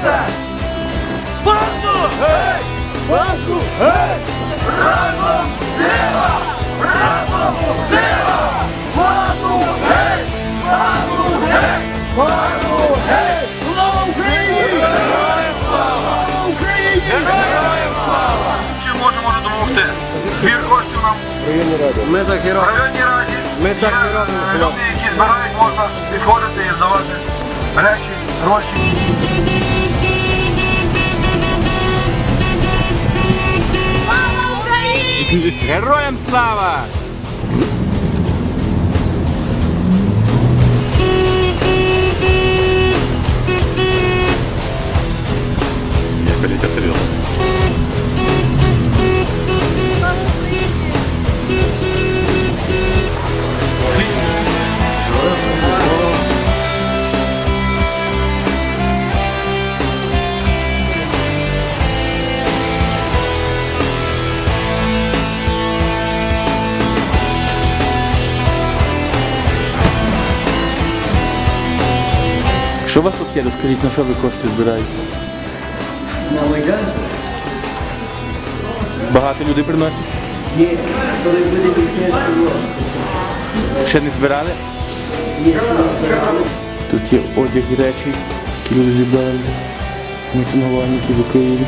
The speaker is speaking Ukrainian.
Муса! Банду! Гей! Банду! Гей! Разом сила! Разом сила! Банду! Гей! Банду! Гей! Банду! Гей! Слава Україні! Героям слава! Чим можемо допомогти? Збір коштів нам. Ми так і робимо. Районні раді. Ми так і робимо. Люди, які збирають, можна підходити і здавати речі, гроші. Героям слава! Ні, блядь, я серйозно. Що у вас тут є? Розкажіть, на що ви кошти збираєте? На Майдан? Багато людей приносять? Ні, коли буде дитинство. Ще не збирали? Ні, не збирали. Тут є одяг і речі, які люди зібрали. Мітингувальники в Україні.